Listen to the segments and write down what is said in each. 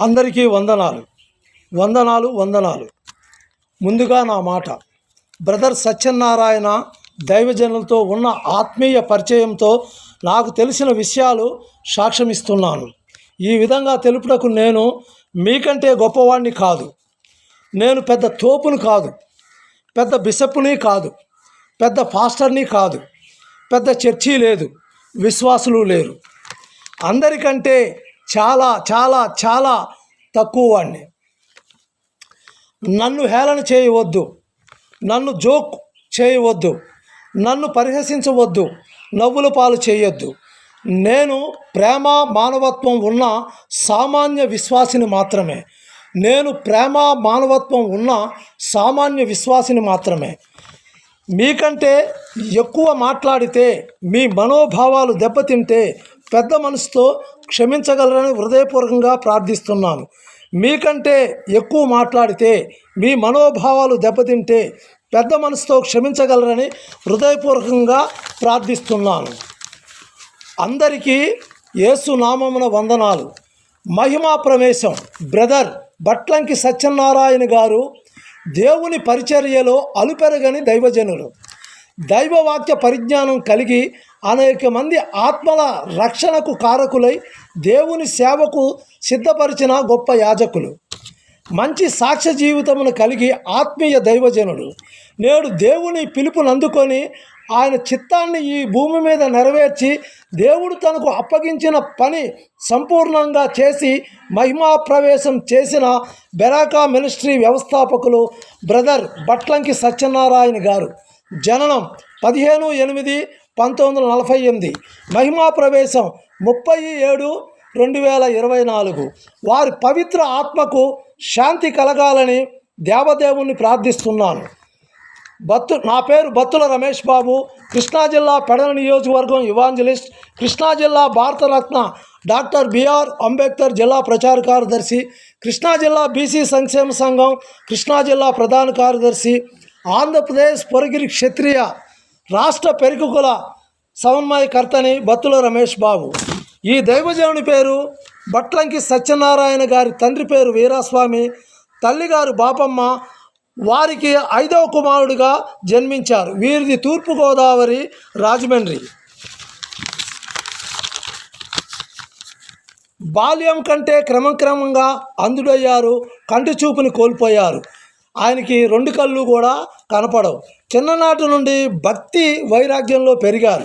అందరికీ వందనాలు. వందనాలు వందనాలు. ముందుగా నా మాట. బ్రదర్ సత్యనారాయణ దైవజనులతో ఉన్న ఆత్మీయ పరిచయంతో నాకు తెలిసిన విషయాలు సాక్ష్యమిస్తున్నాను. ఈ విధంగా తెలుపుటకు నేను మీకంటే గొప్పవాణ్ణి కాదు. నేను పెద్ద తోపును కాదు. పెద్ద బిషప్ని కాదు. పెద్ద ఫాస్టర్ని కాదు. పెద్ద చర్చి లేదు. విశ్వాసులు లేరు. అందరికంటే చాలా చాలా చాలా తక్కువ వాడిని. నన్ను హేళన చేయవద్దు. నన్ను జోక్ చేయవద్దు. నన్ను పరిహసించవద్దు. నవ్వుల పాలు చేయొద్దు. నేను ప్రేమ మానవత్వం ఉన్న సామాన్య విశ్వాసిని మాత్రమే. నేను ప్రేమ మానవత్వం ఉన్న సామాన్య విశ్వాసిని మాత్రమే. మీకంటే ఎక్కువ మాట్లాడితే మీ మనోభావాలు దెబ్బతింటే పెద్ద మనసుతో క్షమించగలరని హృదయపూర్వకంగా ప్రార్థిస్తున్నాను. మీకంటే ఎక్కువ మాట్లాడితే మీ మనోభావాలు దెబ్బతింటే పెద్ద మనసుతో క్షమించగలరని హృదయపూర్వకంగా ప్రార్థిస్తున్నాను. అందరికీ యేసు నామమున వందనాలు. మహిమా ప్రవేశం బ్రదర్ బట్లంకి సత్యనారాయణ గారు దేవుని పరిచర్యలో అలుపెరగని దైవజనులు. దైవవాక్య పరిజ్ఞానం కలిగి అనేక మంది ఆత్మల రక్షణకు కారకులై దేవుని సేవకు సిద్ధపరిచిన గొప్ప యాజకులు. మంచి సాక్ష్య జీవితమును కలిగి ఆత్మీయ దైవజనుడు. నేడు దేవుని పిలుపునందుకొని ఆయన చిత్తాన్ని ఈ భూమి మీద నెరవేర్చి దేవుడు తనకు అప్పగించిన పని సంపూర్ణంగా చేసి మహిమా ప్రవేశం చేసిన బెరాకా మినిస్ట్రీ వ్యవస్థాపకులు బ్రదర్ బట్లంకి సత్యనారాయణ గారు. జననం పదిహేను ఎనిమిది పంతొమ్మిది వందల నలభై ఎనిమిది. మహిమా ప్రవేశం ముప్పై ఏడు రెండు వేల ఇరవై నాలుగు. వారి పవిత్ర ఆత్మకు శాంతి కలగాలని దేవదేవుణ్ణి ప్రార్థిస్తున్నాను. బత్తు నా పేరు బత్తుల రమేష్ బాబు. కృష్ణా జిల్లా పెడల నియోజకవర్గం ఇవాంజలిస్ట్. కృష్ణా జిల్లా భారతరత్న డాక్టర్ బిఆర్ అంబేద్కర్ జిల్లా ప్రచార కార్యదర్శి. కృష్ణా జిల్లా బీసీ సంక్షేమ సంఘం కృష్ణా జిల్లా ప్రధాన కార్యదర్శి. ఆంధ్రప్రదేశ్ పొరగిరి క్షత్రియ రాష్ట్ర పెరుగుకుల సమన్వయకర్తని బత్తుల రమేష్ బాబు. ఈ దైవజనుని పేరు బట్లంకి సత్యనారాయణ గారి తండ్రి పేరు వీరాస్వామి. తల్లిగారు బాపమ్మ వారికి ఐదవ కుమారుడిగా జన్మించారు. వీరిది తూర్పుగోదావరి రాజమండ్రి. బాల్యం కంటే క్రమక్రమంగా అందుడయ్యారు కంటి చూపుని కోల్పోయారు. ఆయనకి రెండు కళ్ళు కూడా కనపడవు. చిన్ననాటి నుండి భక్తి వైరాగ్యంలో పెరిగారు.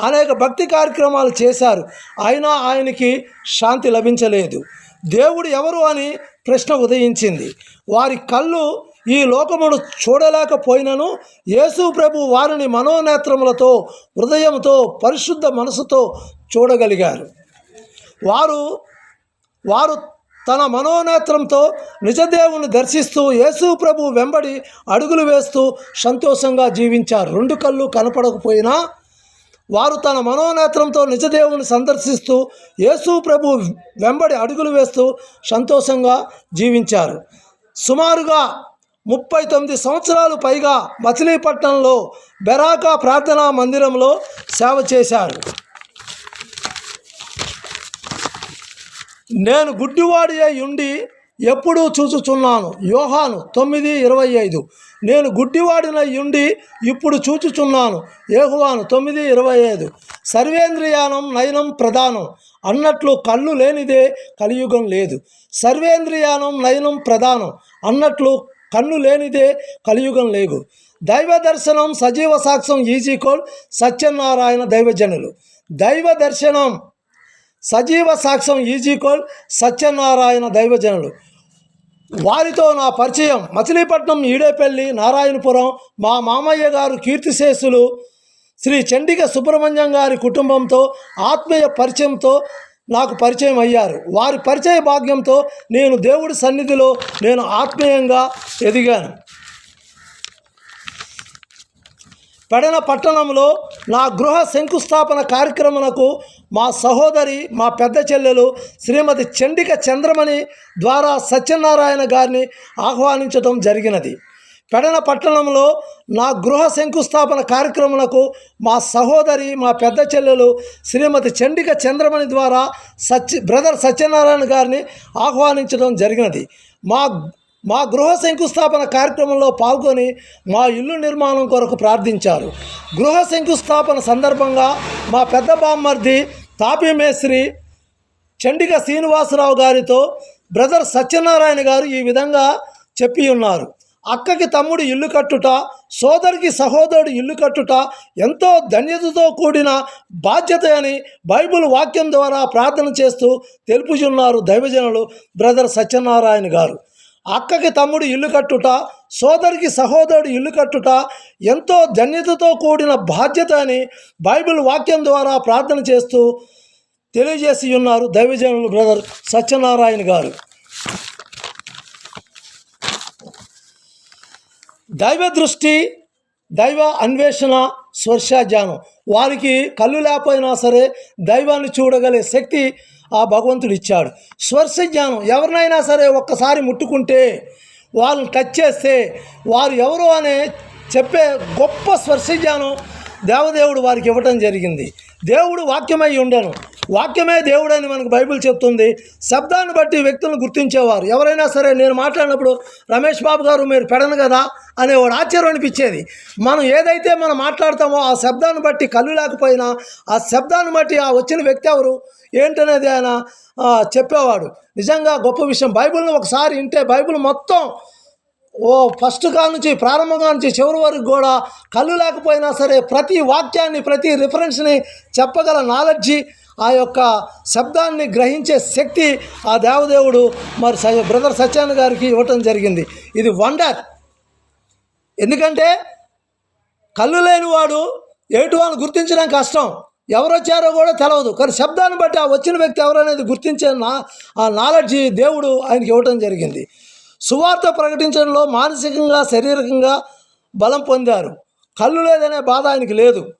అనేక భక్తి కార్యక్రమాలు చేశారు. అయినా ఆయనకి శాంతి లభించలేదు. దేవుడు ఎవరు అని ప్రశ్న ఉదయించింది. వారి కళ్ళు ఈ లోకమును చూడలేకపోయినను యేసు ప్రభు వారిని మనోనేత్రములతో హృదయంతో పరిశుద్ధ మనసుతో చూడగలిగారు. వారు వారు తన మనోనేత్రంతో నిజదేవుని దర్శిస్తూ యేసు ప్రభు వెంబడి అడుగులు వేస్తూ సంతోషంగా జీవించారు. రెండు కళ్ళు కనపడకపోయినా వారు తన మనోనేత్రంతో నిజదేవుని సందర్శిస్తూ యేసు ప్రభు వెంబడి అడుగులు వేస్తూ సంతోషంగా జీవించారు. సుమారుగా ముప్పై తొమ్మిది సంవత్సరాలు పైగా మచిలీపట్నంలో బెరాకా ప్రార్థనా మందిరంలో సేవ చేశారు. నేను గుడ్డివాడి అయి ఉండి ఎప్పుడూ చూచుచున్నాను. యోహాను తొమ్మిది ఇరవై ఐదు. నేను గుడ్డివాడినై ఉండి ఇప్పుడు చూచుచున్నాను. ఏహువాను తొమ్మిది ఇరవై ఐదు. సర్వేంద్రియానం నయనం ప్రధానం. అన్నట్లు కళ్ళు లేనిదే కలియుగం లేదు. సర్వేంద్రియానం నయనం ప్రధానం. అన్నట్లు కన్ను లేనిదే కలియుగం లేదు. దైవ దర్శనం సజీవ సాక్ష్యం ఈజీకోల్ సత్యనారాయణ దైవజనులు. దైవ దర్శనం సజీవ సాక్ష్యం ఈజీకోల్ సత్యనారాయణ దైవజనులు. వారితో నా పరిచయం మచిలీపట్నం ఈడేపల్లి నారాయణపురం మా మామయ్య గారు కీర్తిశేషులు శ్రీ చండిక సుబ్రహ్మణ్యం గారి కుటుంబంతో ఆత్మీయ పరిచయంతో నాకు పరిచయం అయ్యారు. వారి పరిచయ భాగ్యంతో నేను దేవుడి సన్నిధిలో నేను ఆత్మీయంగా ఎదిగాను. పెడన పట్టణంలో నా గృహ శంకుస్థాపన కార్యక్రమనకు మా సహోదరి మా పెద్ద చెల్లెలు శ్రీమతి చండిక చంద్రమణి ద్వారా సత్యనారాయణ గారిని ఆహ్వానించడం జరిగినది. పెడన పట్టణంలో నా గృహ శంకుస్థాపన కార్యక్రమాలకు మా సహోదరి మా పెద్ద చెల్లెలు శ్రీమతి చండిక చంద్రమణి ద్వారా సత్య బ్రదర్ సత్యనారాయణ గారిని ఆహ్వానించడం జరిగినది. మా మా గృహ శంకుస్థాపన కార్యక్రమంలో పాల్గొని మా ఇల్లు నిర్మాణం కొరకు ప్రార్థించారు. గృహ శంకుస్థాపన సందర్భంగా మా పెద్ద బామ్మర్ది తాపీ మేస్త్రి చండిక శ్రీనివాసరావు గారితో బ్రదర్ సత్యనారాయణ గారు ఈ విధంగా చెప్పి ఉన్నారు. అక్కకి తమ్ముడు ఇల్లు కట్టుట సోదరికి సహోదరుడు ఇల్లు కట్టుట ఎంతో ధన్యతతో కూడిన బాధ్యత అని బైబిల్ వాక్యం ద్వారా ప్రార్థన చేస్తూ తెలుపుచున్నారు దైవజనులు బ్రదర్ సత్యనారాయణ గారు. అక్కకి తమ్ముడు ఇల్లు కట్టుట సోదరికి సహోదరుడు ఇల్లు కట్టుట ఎంతో ధన్యతతో కూడిన బాధ్యత అని బైబిల్ వాక్యం ద్వారా ప్రార్థన చేస్తూ తెలియజేసి ఉన్నారు దైవజనులు బ్రదర్ సత్యనారాయణ గారు. దైవ దృష్టి దైవ అన్వేషణ స్వర్శాధ్యానం వారికి కళ్ళు లేకపోయినా సరే దైవాన్ని చూడగలే శక్తి ఆ భగవంతుడు ఇచ్చాడు. స్వర్శ జ్ఞానం. ఎవరినైనా సరే ఒక్కసారి ముట్టుకుంటే వాళ్ళని టచ్ చేస్తే వారు ఎవరు అనే చెప్పే గొప్ప స్పర్శజ్ఞానం దేవదేవుడు వారికి ఇవ్వటం జరిగింది. దేవుడు వాక్యమై ఉండను. వాక్యమే దేవుడని మనకు బైబిల్ చెప్తుంది. శబ్దాన్ని బట్టి వ్యక్తులను గుర్తించేవారు. ఎవరైనా సరే నేను మాట్లాడినప్పుడు రమేష్ బాబు గారు మీరు పెడను కదా? అనే ఒక ఆశ్చర్యం అనిపించేది. మనం ఏదైతే మనం మాట్లాడతామో ఆ శబ్దాన్ని బట్టి కళ్ళు లేకపోయినా ఆ శబ్దాన్ని బట్టి ఆ వచ్చిన వ్యక్తి ఎవరు? ఏంటనేది ఆయన చెప్పేవాడు. నిజంగా గొప్ప విషయం. బైబిల్ని ఒకసారి వింటే బైబిల్ మొత్తం ఓ ఫస్ట్ కా నుంచి ప్రారంభంగా నుంచి చివరి వరకు కూడా కళ్ళు లేకపోయినా సరే ప్రతి వాక్యాన్ని ప్రతి రిఫరెన్స్ని చెప్పగల నాలెడ్జి ఆ యొక్క శబ్దాన్ని గ్రహించే శక్తి ఆ దేవదేవుడు మరి స- బ్రదర్ సత్యాన గారికి ఇవ్వటం జరిగింది. ఇది వండర్. ఎందుకంటే కళ్ళు లేనివాడు ఏటు అని గుర్తించడం కష్టం. ఎవరు వచ్చారో కూడా తెలవదు. కానీ శబ్దాన్ని బట్టి ఆ వచ్చిన వ్యక్తి ఎవరనేది గుర్తించే నా ఆ నాలెడ్జి దేవుడు ఆయనకి ఇవ్వటం జరిగింది. సువార్త ప్రకటించడంలో మానసికంగా శారీరకంగా బలం పొందారు. కళ్ళు లేదనే బాధ ఆయనకి లేదు.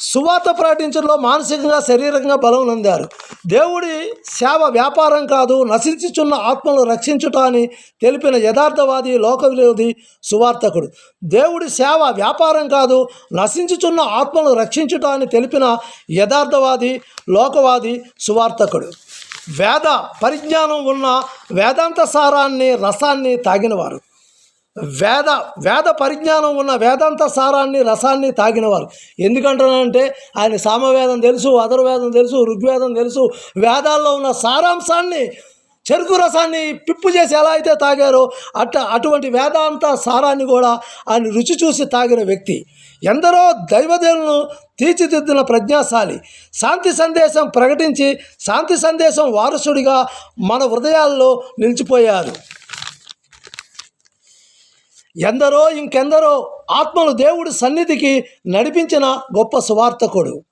సువార్త ప్రకటించడంలో మానసికంగా శరీరంగా బలం పొందారు దేవుడి సేవ వ్యాపారం కాదు నశించుచున్న ఆత్మలను రక్షించుట అని తెలిపిన యథార్థవాది లోక విరోధి సువార్తకుడు. దేవుడి సేవ వ్యాపారం కాదు నశించుచున్న ఆత్మను రక్షించుట అని తెలిపిన యథార్థవాది లోకవాది సువార్తకుడు. వేద పరిజ్ఞానం ఉన్న వేదాంత సారాన్ని రసాన్ని తాగినవారు. వేద వేద పరిజ్ఞానం ఉన్న వేదాంత సారాన్ని రసాన్ని తాగినవారు. ఎందుకంటున్నానంటే ఆయన సామవేదం తెలుసు అధర్వేదం తెలుసు ఋగ్వేదం తెలుసు. వేదాల్లో ఉన్న సారాంశాన్ని చెరుకు రసాన్ని పిప్పు చేసి ఎలా అయితే తాగారో అట్ట అటువంటి వేదాంత సారాన్ని కూడా ఆయన రుచి చూసి తాగిన వ్యక్తి. ఎందరో దైవదేవులను తీర్చిదిద్దిన ప్రజ్ఞాశాలి. శాంతి సందేశం ప్రకటించి శాంతి సందేశం వారసుడిగా మన హృదయాల్లో నిలిచిపోయారు. ఎందరో ఇంకెందరో ఆత్మలు దేవుడి సన్నిధికి నడిపించిన గొప్ప సువార్తకుడు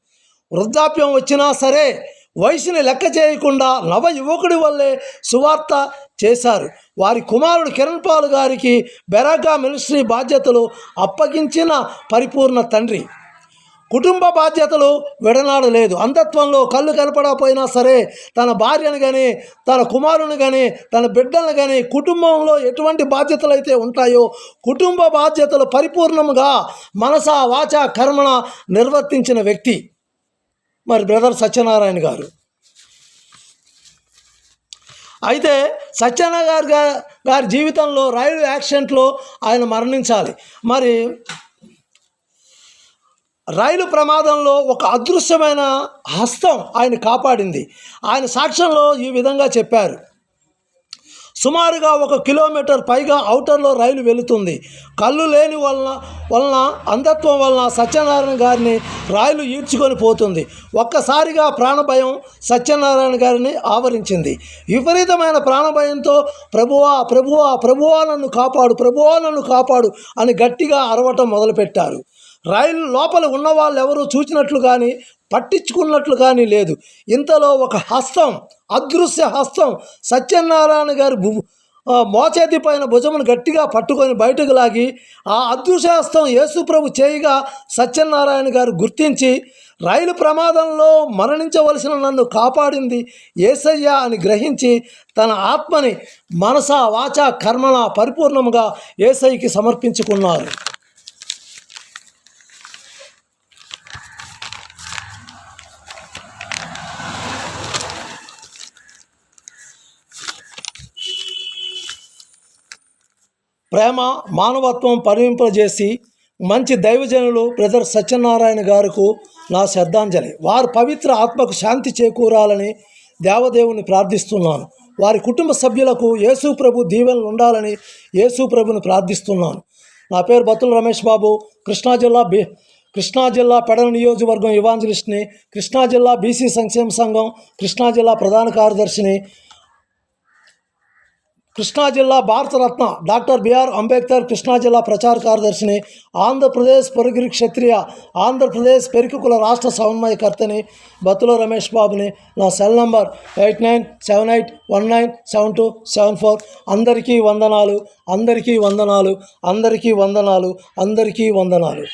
వృద్ధాప్యం వచ్చినా సరే వయసుని లెక్క చేయకుండా నవ యువకుడి వల్లే సువార్త చేశారు. వారి కుమారుడు కిరణ్ పాల్ గారికి బెరాగా మినిస్ట్రీ బాధ్యతలు అప్పగించిన పరిపూర్ణ తండ్రి. కుటుంబ బాధ్యతలు విడనాడలేదు అంధత్వంలో కళ్ళు కనపడకపోయినా సరే తన భార్యను కానీ తన కుమారుని కానీ తన బిడ్డలను కానీ కుటుంబంలో ఎటువంటి బాధ్యతలు అయితే ఉంటాయో కుటుంబ బాధ్యతలు పరిపూర్ణంగా మనస వాచ కర్మణ నిర్వర్తించిన వ్యక్తి. మరి బ్రదర్ సత్యనారాయణ గారు. అయితే సత్యనారాయణ గారి గారి జీవితంలో రైలు యాక్సిడెంట్లో ఆయన మరణించాలి. మరి రైలు ప్రమాదంలో ఒక అదృశ్యమైన హస్తం ఆయన కాపాడింది. ఆయన సాక్ష్యంలో ఈ విధంగా చెప్పారు. సుమారుగా ఒక కిలోమీటర్ పైగా అవుటర్లో రైలు వెళుతుంది. కళ్ళు లేని వలన వలన అంధత్వం వలన సత్యనారాయణ గారిని రైలు ఈడ్చుకొని పోతుంది. ఒక్కసారిగా ప్రాణభయం సత్యనారాయణ గారిని ఆవరించింది. విపరీతమైన ప్రాణభయంతో ప్రభువా ప్రభువా ప్రభువా నన్ను కాపాడు ప్రభువా నన్ను కాపాడు అని గట్టిగా అరవటం మొదలుపెట్టారు. రైలు లోపల ఉన్న వాళ్ళు ఎవరు చూసినట్లు కానీ పట్టించుకున్నట్లు కానీ లేదు. ఇంతలో ఒక హస్తం అదృశ్య హస్తం సత్యనారాయణ గారి భు మోచేతి పైన భుజమును గట్టిగా పట్టుకొని బయటకు లాగి ఆ అదృశ్య హస్తం యేసుప్రభు చేయగా సత్యనారాయణ గారు గుర్తించి రైలు ప్రమాదంలో మరణించవలసిన నన్ను కాపాడింది ఏసయ్య అని గ్రహించి తన ఆత్మని మనస వాచ కర్మల పరిపూర్ణముగా ఏసైకి సమర్పించుకున్నారు. ప్రేమ మానవత్వం పరిమింపజేసి మంచి దైవజనులు బ్రదర్ సత్యనారాయణ గారికు నా శ్రద్ధాంజలి. వారి పవిత్ర ఆత్మకు శాంతి చేకూరాలని దేవదేవుని ప్రార్థిస్తున్నాను. వారి కుటుంబ సభ్యులకు యేసు ప్రభు దీవెనలు ఉండాలని యేసు ప్రభుని ప్రార్థిస్తున్నాను. నా పేరు బతుల రమేష్ బాబు. కృష్ణా జిల్లా బి కృష్ణా జిల్లా పెడల నియోజకవర్గం ఇవాంజలిస్ట్ని కృష్ణా జిల్లా బీసీ సంక్షేమ సంఘం కృష్ణా జిల్లా ప్రధాన కార్యదర్శిని కృష్ణా జిల్లా Bharat Ratna doctor B R Ambedkar Krishna జిల్లా ప్రచార కార్యదర్శిని ఆంధ్రప్రదేశ్ పొరుగురి క్షత్రియ ఆంధ్రప్రదేశ్ పెరుకుల రాష్ట్ర సమన్వయకర్తని బతుల రమేష్ బాబుని. నా cell number eight nine seven eight one nine seven two seven four. అందరికీ వందనాలు అందరికీ వందనాలు అందరికీ వందనాలు అందరికీ వందనాలు.